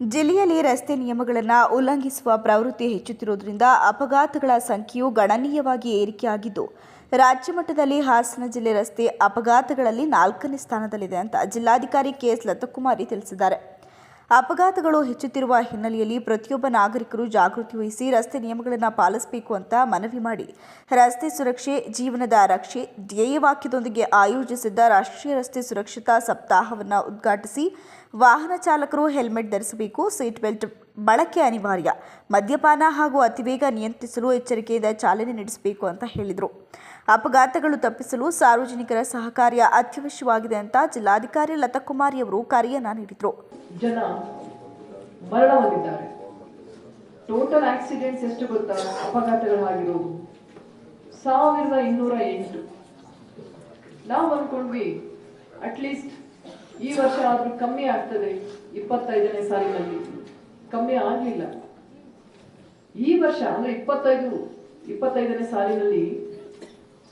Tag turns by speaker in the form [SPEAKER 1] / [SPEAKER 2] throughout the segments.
[SPEAKER 1] ಜಿಲ್ಲೆಯಲ್ಲಿ ರಸ್ತೆ ನಿಯಮಗಳನ್ನು ಉಲ್ಲಂಘಿಸುವ ಪ್ರವೃತ್ತಿ ಹೆಚ್ಚುತ್ತಿರುವುದರಿಂದ ಅಪಘಾತಗಳ ಸಂಖ್ಯೆಯು ಗಣನೀಯವಾಗಿ ಏರಿಕೆಯಾಗಿದ್ದು, ರಾಜ್ಯ ಮಟ್ಟದಲ್ಲಿ ಹಾಸನ ಜಿಲ್ಲೆ ರಸ್ತೆ ಅಪಘಾತಗಳಲ್ಲಿ ನಾಲ್ಕನೇ ಸ್ಥಾನದಲ್ಲಿದೆ ಅಂತ ಜಿಲ್ಲಾಧಿಕಾರಿ ಕೆ ಎಸ್ ಲತಕುಮಾರಿ ತಿಳಿಸಿದ್ದಾರೆ. ಅಪಘಾತಗಳು ಹೆಚ್ಚುತ್ತಿರುವ ಹಿನ್ನೆಲೆಯಲ್ಲಿ ಪ್ರತಿಯೊಬ್ಬ ನಾಗರಿಕರು ಜಾಗೃತಿ ವಹಿಸಿ ರಸ್ತೆ ನಿಯಮಗಳನ್ನು ಪಾಲಿಸಬೇಕು ಅಂತ ಮನವಿ ಮಾಡಿ. ರಸ್ತೆ ಸುರಕ್ಷೆ, ಜೀವನದ ರಕ್ಷೆ, ಧ್ಯೇಯವಾಕ್ಯದೊಂದಿಗೆ ಆಯೋಜಿಸಿದ್ದ ರಾಷ್ಟ್ರೀಯ ರಸ್ತೆ ಸುರಕ್ಷತಾ ಸಪ್ತಾಹವನ್ನು ಉದ್ಘಾಟಿಸಿ ವಾಹನ ಚಾಲಕರು ಹೆಲ್ಮೆಟ್ ಧರಿಸಬೇಕು, ಸೀಟ್ ಬೆಲ್ಟ್ ಬಳಕೆ ಅನಿವಾರ್ಯ, ಮದ್ಯಪಾನ ಹಾಗೂ ಅತಿವೇಗ ನಿಯಂತ್ರಿಸಲು ಎಚ್ಚರಿಕೆಯಿಂದ ಚಾಲನೆ ನಡೆಸಬೇಕು ಅಂತ ಹೇಳಿದರು. ಅಪಘಾತಗಳು ತಪ್ಪಿಸಲು ಸಾರ್ವಜನಿಕರ ಸಹಕಾರ್ಯ ಅತ್ಯವಶ್ಯವಾಗಿದೆ ಅಂತ ಜಿಲ್ಲಾಧಿಕಾರಿ ಲತಾಕುಮಾರಿ ಅವರು ಕರೆಯನ್ನ ನೀಡಿದರು.
[SPEAKER 2] ಜನ ಮರಣ ಹೊಂದಿದ್ದಾರೆ. ಟೋಟಲ್ ಆಕ್ಸಿಡೆಂಟ್ಸ್ ಎಷ್ಟು ಗೊತ್ತಾ? ಅಪಘಾತಗಳಾಗಿರೋದು ಸಾವಿರದ ಇನ್ನೂರ ಎಂಟು. ನಾವು ಅನ್ಕೊಂಡ್ವಿ ಅಟ್ಲೀಸ್ಟ್ ಈ ವರ್ಷ ಆದ್ರೂ ಕಮ್ಮಿ ಆಗ್ತದೆ, ಇಪ್ಪತ್ತೈದನೇ ಸಾಲಿನಲ್ಲಿ. ಕಮ್ಮಿ ಆಗ್ಲಿಲ್ಲ. ಈ ವರ್ಷ ಅಂದ್ರೆ ಇಪ್ಪತ್ತೈದು, ಇಪ್ಪತ್ತೈದನೇ ಸಾಲಿನಲ್ಲಿ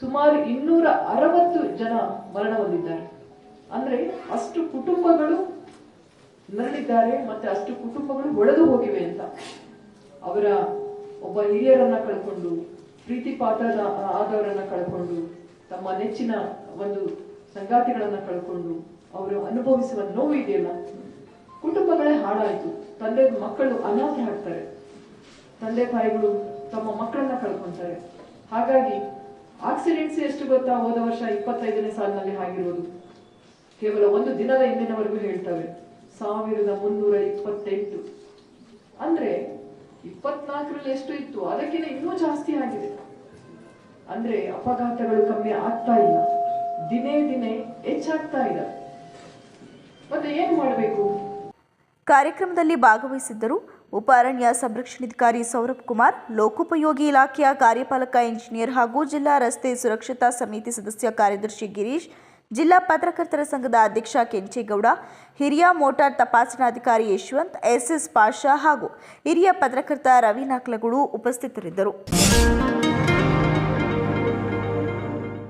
[SPEAKER 2] ಸುಮಾರು ಇನ್ನೂರ ಅರವತ್ತು ಜನ ಮರಣ ಹೊಂದಿದ್ದಾರೆ. ಅಂದ್ರೆ ಅಷ್ಟು ಕುಟುಂಬಗಳು ನರಳಿದ್ದಾರೆ ಮತ್ತೆ ಅಷ್ಟು ಕುಟುಂಬಗಳು ಒಡೆದು ಹೋಗಿವೆ ಅಂತ. ಅವರ ಒಬ್ಬ ಹಿರಿಯರನ್ನ ಕಳ್ಕೊಂಡು ಪ್ರೀತಿ ಪಾತ್ರದ ಆದವರನ್ನ ಕಳ್ಕೊಂಡು, ತಮ್ಮ ನೆಚ್ಚಿನ ಒಂದು ಸಂಗಾತಿಗಳನ್ನ ಕಳ್ಕೊಂಡು ಅವರು ಅನುಭವಿಸುವ ನೋವು ಇದೆಯಲ್ಲ. ಕುಟುಂಬಗಳೇ ಹಾಳಾಯ್ತು. ತಂದೆ ಮಕ್ಕಳು ಅನಾಥರಾಗ್ತಾರೆ. ತಂದೆ ತಾಯಿಗಳು ತಮ್ಮ ಮಕ್ಕಳನ್ನ ಕಳ್ಕೊಂತಾರೆ. ಹಾಗಾಗಿ ಆಕ್ಸಿಡೆಂಟ್ಸ್ ಎಷ್ಟು ಗೊತ್ತಾ? ಹೋದ ವರ್ಷ ಇಪ್ಪತ್ತೈದನೇ ಸಾಲಿನಲ್ಲಿ ಆಗಿರೋದು. ಕೇವಲ ಒಂದು ದಿನದ ಹಿಂದಿನವರೆಗೂ ಹೇಳ್ತವೆ. ಸಾವಿರದ ಮುನ್ನೂರ ಇಪ್ಪತ್ತೆಂಟು. ಅಂದ್ರೆ ಇಪ್ಪತ್ನಾಲ್ಕರಲ್ಲಿ ಎಷ್ಟು ಇತ್ತು? ಅದಕ್ಕಿಂತ ಇನ್ನೂ ಜಾಸ್ತಿ ಆಗಿದೆ. ಅಂದ್ರೆ ಅಪಘಾತಗಳು ಕಮ್ಮಿ ಆಗ್ತಾ ಇಲ್ಲ. ದಿನೇ ದಿನೇ ಹೆಚ್ಚಾಗ್ತಾ ಇದೆ. ಮತ್ತೆ ಏನ್ ಮಾಡಬೇಕು?
[SPEAKER 1] ಕಾರ್ಯಕ್ರಮದಲ್ಲಿ ಭಾಗವಹಿಸಿದ್ದರು ಉಪ ಅರಣ್ಯ ಸಂರಕ್ಷಣಾಧಿಕಾರಿ ಸೌರಭ್ ಕುಮಾರ್, ಲೋಕೋಪಯೋಗಿ ಇಲಾಖೆಯ ಕಾರ್ಯಪಾಲಕ ಇಂಜಿನಿಯರ್ ಹಾಗೂ ಜಿಲ್ಲಾ ರಸ್ತೆ ಸುರಕ್ಷತಾ ಸಮಿತಿ ಸದಸ್ಯ ಕಾರ್ಯದರ್ಶಿ ಗಿರೀಶ್, ಜಿಲ್ಲಾ ಪತ್ರಕರ್ತರ ಸಂಘದ ಅಧ್ಯಕ್ಷ ಕೆಂಚೇಗೌಡ, ಹಿರಿಯ ಮೋಟಾರ್ ತಪಾಸಣಾಧಿಕಾರಿ ಯಶವಂತ್, ಎಸ್ಎಸ್ ಪಾಷಾ ಹಾಗೂ ಹಿರಿಯ ಪತ್ರಕರ್ತ ರವಿ ನಾಕ್ಲಗೂಡು ಉಪಸ್ಥಿತರಿದ್ದರು.